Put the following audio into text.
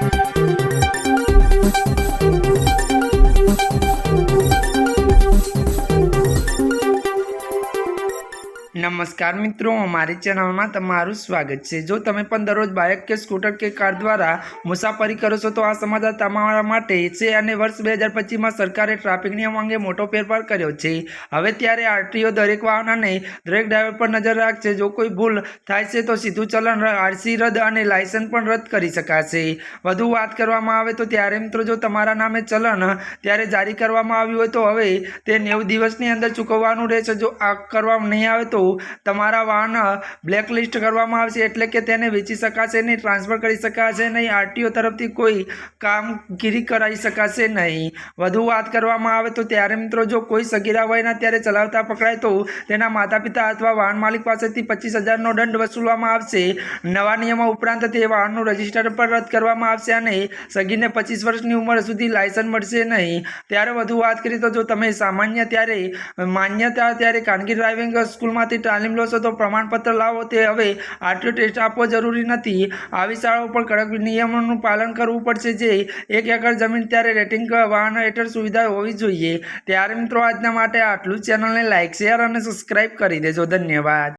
Thank you. નમસ્કાર મિત્રો અમારી ચેનલમાં તમારું સ્વાગત છે. જો તમે પણ દરરોજ બાઇક કે સ્કૂટર કે કાર દ્વારા મુસાફરી કરો છો, તો આ સમાચાર તમારા માટે છે અને વર્ષ બે હજાર પચીસમાં સરકારે ટ્રાફિક નિયમ અંગે મોટો ફેરફાર કર્યો છે. હવે ત્યારે આરટીઓ દરેક વાહન અને દરેક ડ્રાઈવર પર નજર રાખશે. જો કોઈ ભૂલ થાય છે, તો સીધું ચલણ, આરસી રદ અને લાયસન્સ પણ રદ કરી શકાશે. વધુ વાત કરવામાં આવે તો ત્યારે મિત્રો, જો તમારા નામે ચલણ ત્યારે જારી કરવામાં આવ્યું હોય, તો હવે તે નેવું દિવસની અંદર ચૂકવવાનું રહેશે. જો આ કરવા નહીં આવે, તો તમારા વાહન બ્લેકલિસ્ટ કરવામાં આવશે એટલે કે તેને વેચી શકાશે નહીં ટ્રાન્સફર કરી શકાશે નહીં આરટીઓ તરફથી કોઈ કામગીરી કરાવી શકાશે નહીં. વધુ વાત કરવામાં આવે તો ત્યારે મિત્રો જો કોઈ સગીરા વયના ત્યારે ચલાવતા પકડાય તો તેના માતા પિતા અથવા વાહન માલિક પાસેથી પચીસ હજારનો દંડ વસૂલવામાં આવશે. નવા નિયમો ઉપરાંત તે વાહનનું રજિસ્ટર પણ રદ કરવામાં આવશે અને સગીરને પચીસ વર્ષની ઉંમર સુધી લાયસન્સ મળશે નહીં. ત્યારે વધુ વાત કરીએ તો જો તમે સામાન્ય ત્યારે માન્યતા ત્યારે ખાનગી ડ્રાઇવિંગ સ્કૂલમાંથી તાલીમ લો છો તો પ્રમાણપત્ર લાવો તે હવે આટલું ટેસ્ટ આપવો જરૂરી નથી. આવી શાળાઓ પર કડક નિયમોનું પાલન કરવું પડશે જે એક એકર જમીન ત્યારે રેટિંગ વાહન હેઠળ સુવિધા હોવી જોઈએ. ત્યારે મિત્રો આજના માટે આટલું ચેનલને લાઇક શેર અને સબસ્ક્રાઇબ કરી દેજો. ધન્યવાદ.